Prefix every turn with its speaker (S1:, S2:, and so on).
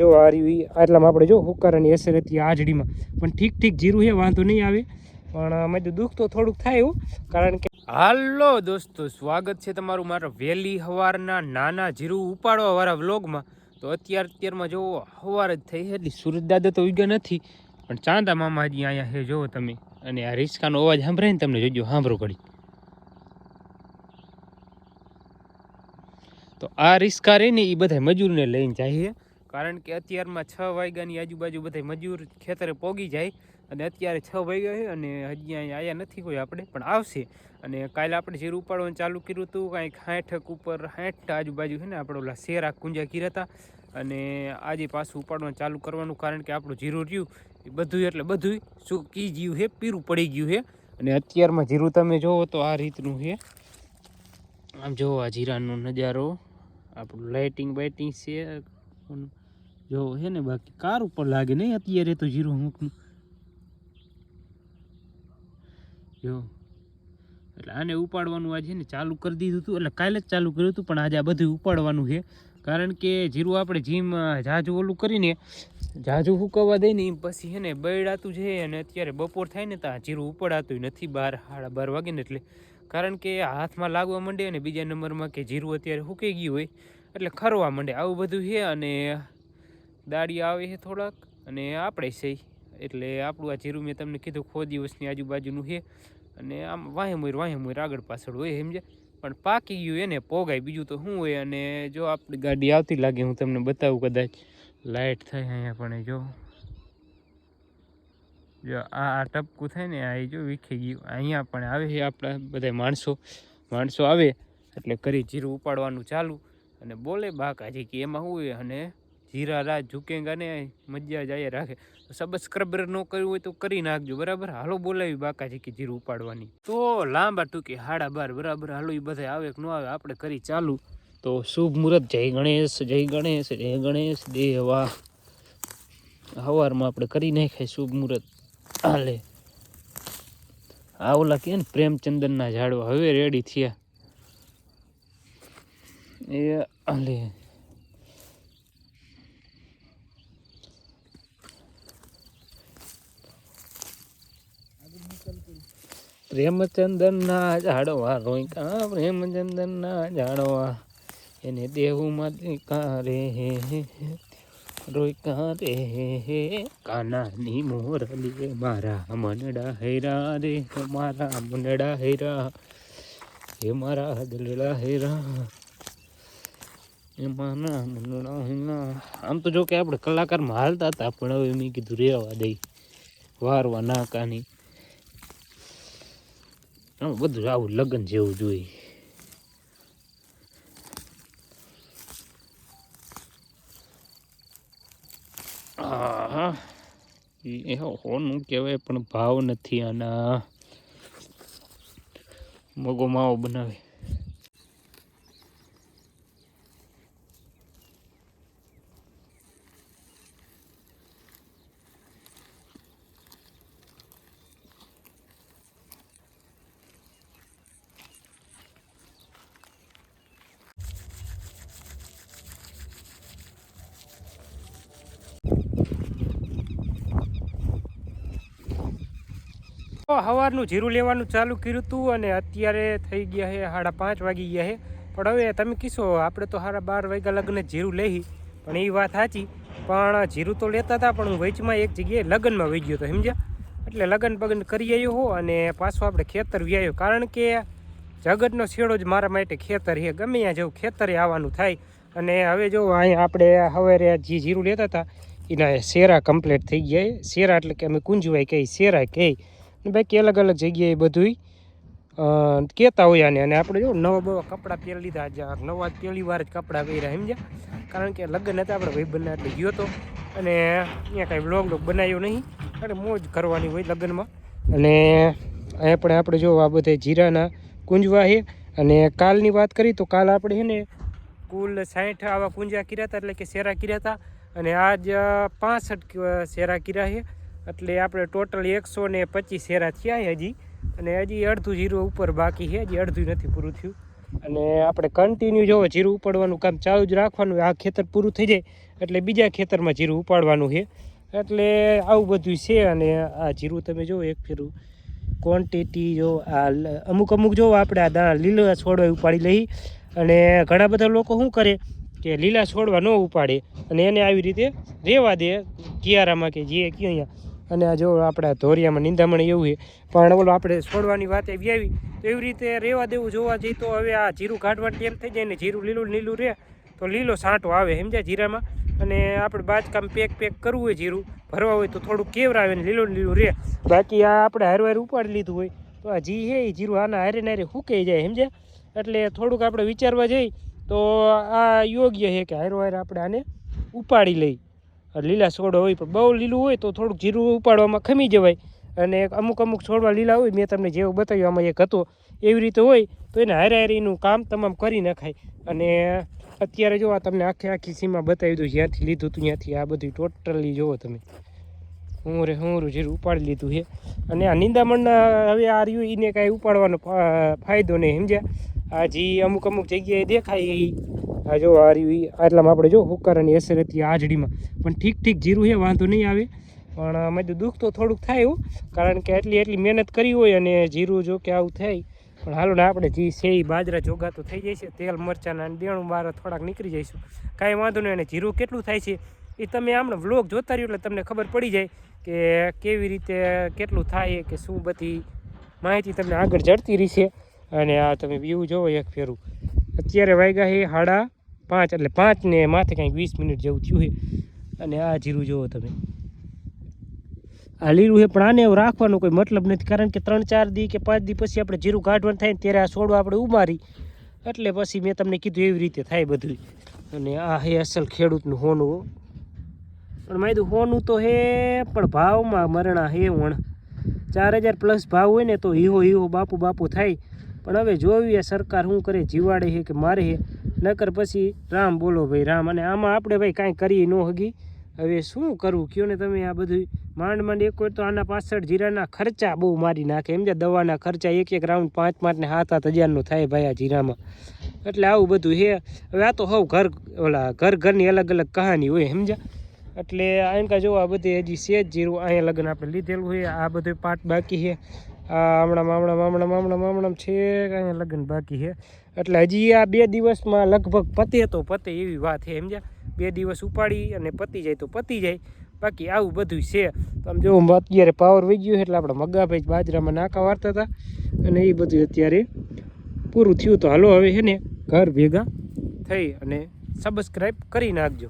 S1: જો આ રહ્યું આટલામાં આપણે જો હુકારાની અસર હતી આજડીમાં. પણ ઠીક ઠીક જીરું છે વાંધો નહીં આવે. પણ મેં દુઃખ તો થોડુંક થાય એવું, કારણ કે હાલો દોસ્તો, સ્વાગત છે તમારું મારા વહેલી સવારના નાના જીરું ઉપાડવા વાળા વ્લોગમાં. તો અત્યાર અત્યારમાં જો સવાર જ થઈ છે, એટલી સુરત દાદા તો ઉગ્યા નથી, પણ ચાંદા મામાજી અહીંયા છે જોવો તમે. અને આ રિસ્કાનો અવાજ સાંભળે ને તમને, જોજો, સાંભળો ઘડી. તો આ રિસ્કા રહે ને એ બધા મજૂરને લઈને જાય કારણ કે અત્યારમાં છ વાગ્યાની આજુબાજુ બધા મજૂર ખેતરે પોગી જાય અને અત્યારે છ વાગ્યા છે અને હજી અહીંયા આવ્યા નથી કોઈ આપણે, પણ આવશે. અને કાલે આપણે જીરું ઉપાડવાનું ચાલુ કર્યું હતું, કાંઈક સાઠક ઉપર સાઠ આજુબાજુ છે ને, આપણે ઓલા શેરા કુંજા કર્યા હતા. અને આજે પાછું ઉપાડવાનું ચાલુ કરવાનું કારણ કે આપણું જીરું રહ્યું, એ બધું એટલે બધું સૂકી ગયું છે, પીરું પડી ગયું છે. અને અત્યારમાં જીરું તમે જોવો તો આ રીતનું છે. આમ જોવો આ જીરાનો નજારો. આપણું લાઇટિંગ બાઇટિંગ છે. જો હે ને બાકી કાર ઉપર લાગે નહીં અત્યારે તો જીરો અમુકનું જો, એટલે આને ઉપાડવાનું આજે ને ચાલુ કરી દીધું હતું, એટલે કાલે જ ચાલુ કર્યું હતું, પણ આજે આ બધું ઉપાડવાનું છે. કારણ કે જીરું આપણે જીમ જાજુ ઓલું કરીને, જાજુ હુકવવા દઈ ને પછી હે ને બળાતું છે અને અત્યારે બપોર થાય ને તો આ જીરું ઉપાડાતું નથી બાર, સાડા બાર વાગે ને એટલે. કારણ કે હાથમાં લાગવા માંડે અને બીજા નંબરમાં કે જીરું અત્યારે હુકી ગયું હોય, એટલે ખરવા માંડે. આવું બધું છે અને દાડી આવે છે થોડાક અને આપણે છે. એટલે આપણું આ જીરું મેં તમને કીધું ખો દિવસની આજુબાજુનું છે. અને આમ વાહે મોર વાહે મોર આગળ પાછળ હોય સમજે પણ પાકી ગયું એને પોગાય. બીજું તો શું હોય? અને જો આપણી ગાડી આવતી લાગે, હું તમને બતાવું કદાચ. લાઇટ થાય અહીંયા પણ જો. જો આ આ ટપકું થાય ને, આ જો વીખી ગયું. અહીંયા પણ આવે છે આપણા બધા માણસો. માણસો આવે, એટલે કરી જીરું ઉપાડવાનું ચાલુ. અને બોલે બાકાજી કે એમાં હોય? અને જીરા રાત ઝુકેંગા ને મજા જાય રાખે. સબસ્ક્રાઈબર ન કર્યું હોય તો કરી નાખજો, બરાબર? હાલો બોલાવી બાકાજી કે જીરું ઉપાડવાની. તો લાંબા ટૂંકી હાડા બાર, બરાબર? હાલો એ બધા આવે કે ન આવે, આપણે કરી ચાલુ. તો શુભ મુહૂર્ત, જય ગણેશ જય ગણેશ જય ગણેશ દેવા. સવારમાં આપણે કરી નાખાય શુભ મુહૂર્ત. હાલે. આ ઓલા કે ને પ્રેમચંદનના ઝાડવા, હવે રેડી થયા. એ, હાલે. પ્રેમચંદનના ઝાડવા રોઈકા પ્રેમચંદનના ઝાડવા એને દેવું રે રોઈકા રે, કાનાની મોરલી મારા મનડા હેરા રે, મારા મનડા હેરા હે મારા દલડા હેરા. એ મારા મનડા હેરા. આમ તો જો કે આપણે કલાકારમાં હાલતા હતા, પણ હવે મેં કીધું રેવા દઈ વારવા નાકાની આમ બધું આવું લગ્ન જેવું જોઈએ હા એ હોનું કહેવાય, પણ ભાવ નથી આના. મગો માવો બનાવે તો સવારનું જીરું લેવાનું ચાલુ કર્યું હતું અને અત્યારે થઈ ગયા છે સાડા પાંચ વાગી ગયા છે. પણ હવે તમે કીશો, આપણે તો સાડા બાર વાગ્યા લગ્ન જીરું લઈ પણ એ વાત સાચી, પણ જીરું તો લેતા હતા, પણ હું વચમાં એક જગ્યાએ લગ્નમાં વહી ગયો હતો, સમજ્યા? એટલે લગ્ન બગન કરી આવ્યો હો અને પાછો આપણે ખેતર વ્યાયો. કારણ કે જગતનો છેડો જ મારા માટે ખેતર છે. ગમે ત્યાં જવું, ખેતરે આવવાનું થાય. અને હવે જો અહીંયા આપણે હવે જે જીરું લેતા હતા, એના શેરા કમ્પ્લીટ થઈ ગયા શેરા એટલે કે અમે કુંજવાય કહી શેરા કહે બાકી અલગ અલગ જગ્યાએ બધુંય કહેતા હોય આને. અને આપણે જો નવા બવા કપડાં પહેરી લીધા આજે નવા પહેલી વાર જ કપડાં પહેર્યા, સમજ્યા? કારણ કે લગ્ન હતા, આપણે ભાઈબંધના એટલે ગયો હતો. અને અહીંયા કાંઈ વ્લોગ વ્લોગ બનાવ્યો નહીં. અને મોજ કરવાની હોય લગ્નમાં. અને અહીંયા પણ આપણે જો આ બધે જીરાના કુંજવા છે. અને કાલની વાત કરી તો કાલ આપણે છે ને કુલ સાઠ આવા કુંજા કર્યા હતા, એટલે કે શેરા કર્યા હતા. અને આજ પાસઠ શેરા કર્યા છે. એટલે આપણે ટોટલ એકસો ને પચીસ હેરા થયા હજી. અને હજી અડધું જીરું ઉપર બાકી છે, હજી અડધું નથી પૂરું થયું. અને આપણે કન્ટિન્યુ જોવો જીરું ઉપાડવાનું કામ ચાલુ જ રાખવાનું આ ખેતર પૂરું થઈ જાય, એટલે બીજા ખેતરમાં જીરું ઉપાડવાનું છે. એટલે આવું બધું છે અને આ જીરું તમે જુઓ એક ફેરું ક્વોન્ટિટી જો આ અમુક અમુક જો આપણે આ દાણા લીલા છોડવા ઉપાડી લઈ. અને ઘણા બધા લોકો શું કરે કે લીલા છોડવા ન ઉપાડે. અને એને આવી રીતે રહેવા દે, કિયારામાં કે જે કે અહીંયા અને આ જો આપણા ધોરિયામાં નિંદામણ એવું છે. પણ ઓલો આપણે છોડવાની વાત એવી આવી, તો એવી રીતે રહેવા દેવું જોવા જઈએ તો હવે આ જીરું કાઢવાનું ટેમ થઈ જાય ને જીરું લીલું લીલું રહે, તો લીલો સાંટો આવે, સમજ્યા જીરામાં? અને આપણે બાજકામ પેક પેક કરવું હોય જીરું, ભરવા હોય તો થોડું થોડુંક કેવરાવે ને લીલું લીલું રહે. બાકી આ આપણે હારવાર ઉપાડી લીધું હોય, તો આ જી છે એ જીરું આના હારે નારે હુકાઈ જાય, સમજ્યા? એટલે થોડુંક આપણે વિચારવા જઈએ, તો આ યોગ્ય છે કે હારો હારે આપણે આને ઉપાડી લઈ લીલા છોડો હોય, પણ બહુ લીલું હોય તો થોડુંક જીરું ઉપાડવામાં ખમી જવાય. અને અમુક અમુક છોડવા લીલા હોય, મેં તમને જેવું બતાવ્યું, આમાં એક હતો. એવી રીતે હોય, તો એને હારે હારે એનું કામ તમામ કરી નાખાય. અને અત્યારે જો આ તમને આખી આખી સીમા બતાવી દઉં, જ્યાંથી લીધું હતું, ત્યાંથી આ બધું ટોટલી જુઓ તમે. હું રે, હું જીરું ઉપાડી લીધું છે. અને આ નિંદામણના હવે આ રહ્યું એને કાંઈ ઉપાડવાનો ફાયદો નહીં, સમજ્યા? આ જે અમુક અમુક જગ્યાએ દેખાય એ આ જો આ આટલામાં આપણે જો હુકારાની અસર હતી આજડીમાં પણ ઠીક ઠીક જીરું છે વાંધો નહીં આવે. પણ અમે તો દુઃખ તો થોડુંક થાય એવું કારણ કે એટલી એટલી મહેનત કરી હોય અને જીરું જો કે આવું થાય. પણ હાલો ને આપણે જે છે એ બાજરા તો થઈ જાય છે તેલ મરચાના અને દેણું બાર થોડાક નીકળી જઈશું. કાંઈ વાંધો નહીં, અને જીરું કેટલું થાય છે એ તમે આમણે વ્લોગ જોતા રહ્યો એટલે તમને ખબર પડી જાય કે કેવી રીતે, કેટલું થાય કે શું બધી માહિતી તમને આગળ જડતી રહેશે અને આ તમે વ્યૂ જોવો એક ફેરું. અત્યારે વાગ્યા છે સાડા પાંચ, એટલે પાંચ ને માથે કાંઈક વીસ મિનિટ જેવું થયું છે અને આ જીરું જોવો તમે. આ લીલું છે પણ આને રાખવાનો કોઈ મતલબ નથી, કારણ કે ત્રણ ચાર દી કે પાંચ દી પછી આપણે જીરું કાઢવાનું થાય ત્યારે આ છોડવા આપણે ઉમારી. એટલે પછી મેં તમને કીધું એવી રીતે થાય બધું અને આ હે અસલ ખેડૂતનું હોનું. પણ મેં કીધું હોનું તો હે, પણ ભાવમાં મરણા હે વણ. ચાર હજાર પ્લસ ભાવ હોય ને તો હીહો હીહો બાપુ બાપુ થાય. પણ હવે જોવી સરકાર શું કરે, જીવાડે છે કે મારે છે? નકર પછી રામ બોલો ભાઈ, રામ. અને આમાં આપણે ભાઈ કાંઈ કરીએ ન હગી. હવે શું કરવું? કયો ને તમે આ બધું માંડ માંડ એક તો આના પાછળ જીરાના ખર્ચા બહુ મારી નાખે. એમ જે દવાના ખર્ચા એક એક રાઉન્ડ પાંચ પાંચ ને સાત સાત હજારનો થાય ભાઈ આ જીરામાં. એટલે આવું બધું છે. હવે આ તો હવ ઘર, ઓલા ઘર ઘરની અલગ અલગ કહાની હોય, સમજ્યા? એટલે આનકા જો આ બધી હજી છે જ જીરું. અહીંયા લગ્ન આપણે લીધેલું હોય આ બધું પાટ બાકી છે. હમણાં હમણાં હમણાં હમણાં હમણાં છે કાંઈ લગ્ન બાકી છે. એટલે હજી આ બે દિવસમાં લગભગ પતે તો પતે એવી વાત છે, સમજ્યા? બે દિવસ ઉપાડી અને પતી જાય તો પતી જાય. બાકી આવું બધું છે. આમ જો અત્યારે પાવર વહી ગયો એટલે આપણે મગાભાઈ બાજરામાં નાકા વારતા હતા અને એ બધું અત્યારે પૂરું થયું. તો હાલો, હવે છે ને ઘર ભેગા થઈ અને સબસ્ક્રાઈબ કરી નાખજો.